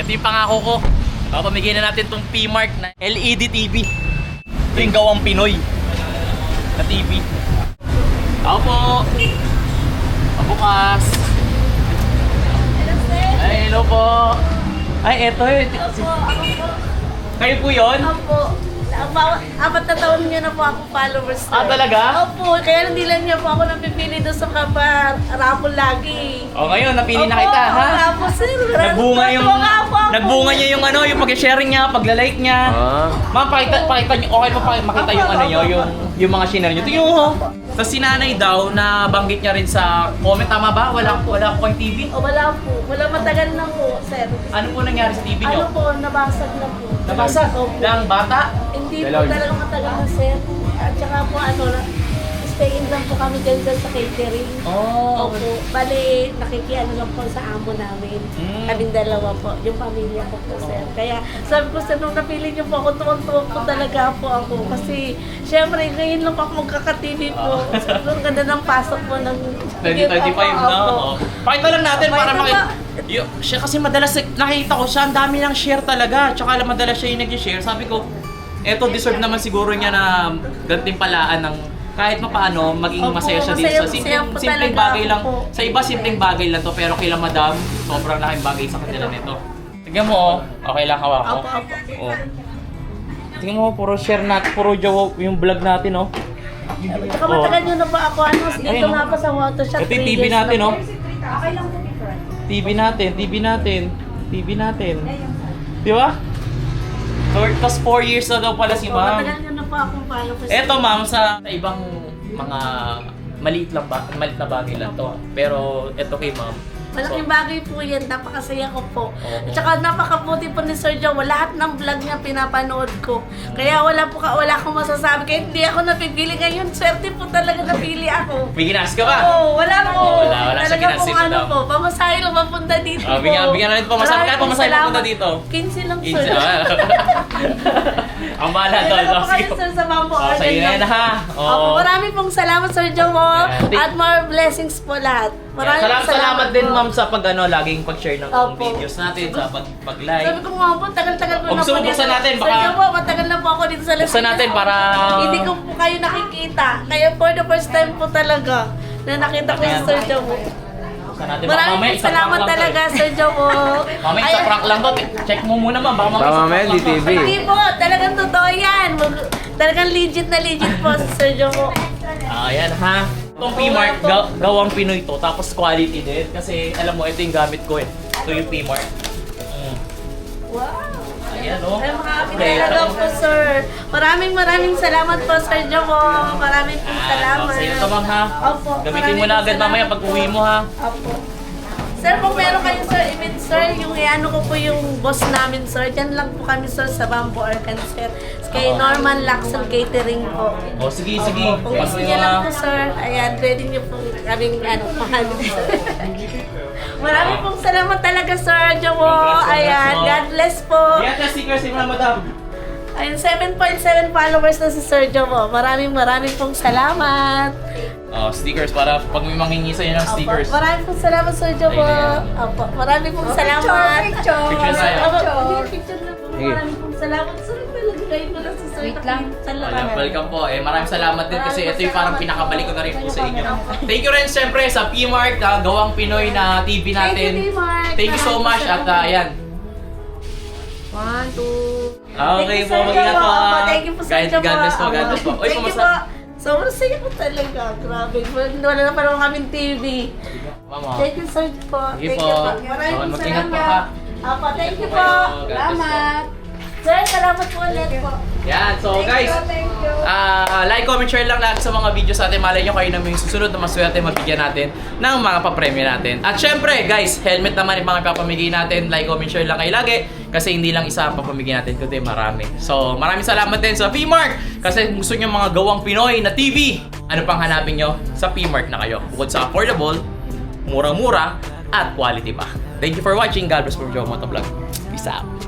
Ito yung pangako ko. Papamigay na natin tong P-Mark na LED TV. Ito yung gawang Pinoy na TV. Ako po. Pabukas. Ay, hello po. Ay, eto eh. Opo, ako po. Kayo po yun? Opo. Bawat, apat na taon niyo na po ako followers. sir. Ah, talaga? Opo, kaya hindi lang niya po ako napipili doon sa kapa rapol lagi. O ngayon, napili na Opo, kita, ha? Opo, sir. Nagbunga yung Natuwa po ako. nagbunga niya yung ano, yung pag-sharing niya, pagla-like niya. Ah. Ma'am, pakita pakita niyo okay pa pa- makita yung ano niyo, yung yung mga share niyo. Tingnan mo. Sa sinanay daw na banggit niya rin sa comment tama ba? Wala wala po kang TV. O, wala po. Wala matagal na po, sir. Ano po nangyari sa TV Ano niyo? po, nabasag na po. Nabasa Opo. lang bata. Hindi po talaga matagal na, sir. At saka po, ano, stay in lang po kami dyan sa catering. Oh. Opo. Bali, nakikiano lang po sa amo namin. Mm. Kaming dalawa po. Yung pamilya ko po, sir. Kaya sabi ko, sir, nung napili niyo po ako, tuwang-tuwang po talaga po ako. Kasi, syempre, ngayon lang po ako magkaka-TV po. Sobrang ganda ng pasok po ng... 2025 na. Oh. Pakita lang natin para makita. pa. Yo, siya kasi madalas nakita ko siya, ang dami ng share talaga. Tsaka madalas siya yung nag-share. Sabi ko, eto deserve naman siguro niya na gantimpalaan ng kahit paano maging Opo, masaya siya dito masaya- sa masaya simpleng, po simpleng talaga bagay lang. po. Sa iba simpleng bagay lang to pero kila madam sobrang laking bagay sa kanila nito. Tingnan mo oh, okay lang hawak ko. Opo, opo. Oh. Tingnan mo puro share natin, puro joke yung vlog natin oh. Tsaka matagal nyo na ba ako, ano, dito Ayun, nga oh. pa sa Watershot. Ito yung three TV years natin na oh. po. Okay lang po. TV natin, TV natin, TV natin. Di ba? Tas 4 years na daw pala si Opo, ma'am. Matagal nyo na po akong followers. Eto ma'am, sa, sa ibang mga maliit lang ba, maliit na bagay lang to. Pero eto kay ma'am. Malaking bagay po yan, napakasaya ko po. Oo. At saka napakabuti po ni Sir Joe, lahat ng vlog niya pinapanood ko. Kaya wala po ka, wala akong masasabi. Kaya hindi ako napipili ngayon. Swerte po talaga napili ako. may ginas ka ba? Oo, wala po. Oo, wala, wala siya Talaga ginas si pong ano Madam. po, pamasahe lang mapunta dito Ah, bigyan- bigyan natin pamasahe. Maraming Magkano pamasahe salamat. mapunta dito? 15 lang, sir. 15 ah. Ang bahala Kaya doon. lang po kayo, sir, sa mga po. Oh, sa'yo na yan ha. Opo, Oo. marami pong salamat, Sir Joe. Yeah. At more blessings po lahat. Maraming salamat, salamat din po. ma'am sa pag ano, laging pag-share ng Opo. videos natin, sa pag, Sabi pag-like. ko nga po, tagal-tagal ko O, gusto mo dito. natin, baka- Joe po, matagal na po ako dito sa Las Buksan natin para- Hindi ko po kayo nakikita. Kaya for the first time po talaga na nakita ko si Ayan. Sir po. Buksan natin. Baka Maraming mamaya, po isang salamat prank lang to eh. talaga, Sir Joe po. Mamaya Ay, sa prank lang to. Check mo muna ma'am. Baka mamaya Baka sa mamaya, prank lang to. DTV. Hindi po, talagang totoo yan. Mag- talagang legit na legit po si Sir Joe po. Ah, ayan ha. Itong P-Mark, ga- gawang Pinoy to. Tapos quality din. Kasi alam mo, ito yung gamit ko eh. Ito yung P-Mark. Mm. Wow. Ayan oh. Ay, Okay, talaga ito. po, sir. Maraming maraming salamat po, Sir Joe po. Maraming po Ah, salamat. sa'yo to ma'am ha. Opo. Gamitin mo maraming na agad mamaya pag uwi mo ha. Opo. Sir, kung meron kayo sir, sir, yung iano ko po yung boss namin sir, dyan lang po kami sir sa Bamboo Arcan sir. Kay Oo. Norman Laxon Catering po. O sige, sige. Kung gusto niya lang po sir, ayan, pwede niyo po kaming ano, mahal. Maraming pong salamat talaga sir, Jowo. Congrats, congrats, Ayan, ma'am. God bless po. Ayan na stickers si mga madam. Ayun, 7.7 followers na si Sir Jowo. Maraming maraming pong salamat. Oh, stickers para pag may mangingi sa'yo ng stickers. Opo, maraming pong salamat Sir Jowo. Ayun, Opo, maraming pong salamat. Picture tayo. Opo, picture na po. Sige. Maraming pong salamat. Sir, talaga kayo ko lang Sir. Wait lang. Salamat. Ayan, welcome po. Eh, maraming salamat din kasi ito yung parang pinakabalik ko na rin po sa inyo. Thank you rin siyempre sa P-Mark, na gawang Pinoy na TV natin. Thank you, P-Mark. Thank you so much at uh, ayan. One, two. Okay Thank you, po, mag-ingat po. Thank you po, Sir God- Jowo. God bless po, God bless po. Uy, Thank you kumusta? po. Sobrang saya ko talaga. Grabe. Wala na pa naman kaming TV. Mama. Thank you, Sir po. Sige Thank po. you po. Maraming po po, salamat. ha. Apo, thank you po po. po. Salamat. Sir, salamat po ulit po. Yan, so guys, Thank you. ah like, comment, share lang lahat sa mga videos natin. Malay nyo kayo na may susunod na maswerte mabigyan natin ng mga papremyo natin. At syempre, guys, helmet naman yung mga papamigay natin. Like, comment, share lang kayo lagi. Kasi hindi lang isa ang papamigay natin, kundi marami. So, maraming salamat din sa P-Mark. Kasi kung gusto nyo mga gawang Pinoy na TV, ano pang hanapin nyo? Sa P-Mark na kayo. Bukod sa affordable, murang-mura, at quality pa. Thank you for watching. God bless from Joe Motovlog. Peace out.